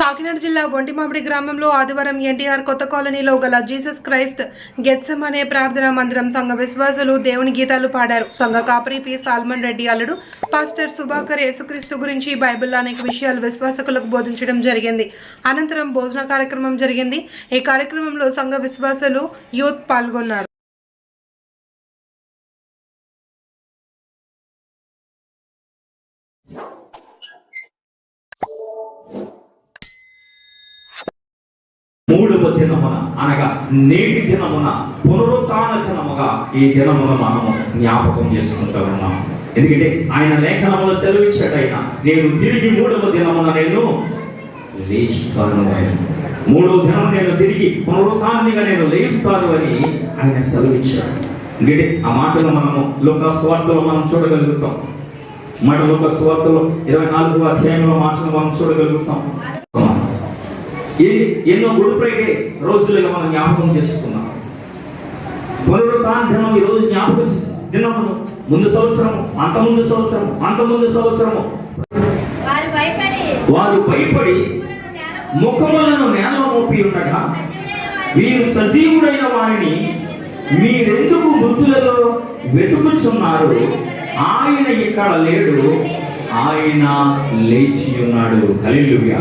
కాకినాడ జిల్లా ఒంటిమామిడి గ్రామంలో ఆదివారం ఎన్టీఆర్ కొత్త కాలనీలో గల జీసస్ క్రైస్త్ గెత్సమ్ అనే ప్రార్థనా మందిరం సంఘ విశ్వాసులు దేవుని గీతాలు పాడారు. సంఘ కాపరి పి. సాల్మన్ రెడ్డి అల్లుడు పాస్టర్ సుభాకర్ యేసుక్రీస్తు గురించి బైబిల్లో అనేక విషయాలు విశ్వాసకులకు బోధించడం జరిగింది. అనంతరం భోజన కార్యక్రమం జరిగింది. ఈ కార్యక్రమంలో సంఘ విశ్వాసులు యూత్ పాల్గొన్నారు. మూడవ దినమున అనగా నేటి దినమున పునరుత్న దినముగా ఈ దినమున మనము జ్ఞాపకం చేసుకుంటూ ఉన్నాం. ఎందుకంటే ఆయన లేఖనములో సెలవిచ్చాడు నేను తిరిగి మూడవ దినమున నేను లేస్తాను అని మూడవ దినం నేను తిరిగి పునరుత్నిగా నేను లేస్తాను అని ఆయన సెలవిచ్చాడు. ఎందుకంటే ఆ మాటలు మనము లోక స్వార్థలో మనం చూడగలుగుతాం. మన లోక స్వార్థలో ఇరవై నాలుగు అధ్యాయంలో మాటలు మనం చూడగలుగుతాం. ఎన్ని- గుడిపైకే రోజులుగా మనం జ్ఞాపకం చేసుకున్నాం. పునరుత్న ఈ రోజు జ్ఞాపకం దినమును ముందు సంవత్సరము అంత ముందు సంవత్సరము అంత ముందు సంవత్సరము వారు భయపడి ముఖములను నేల మోపి ఉండగా వీరు సజీవుడైన వారిని మీరెందుకు మృతులలో వెతుకుచున్నారు? ఆయన ఇక్కడ లేడు ఆయన లేచి ఉన్నాడు. హల్లెలూయా.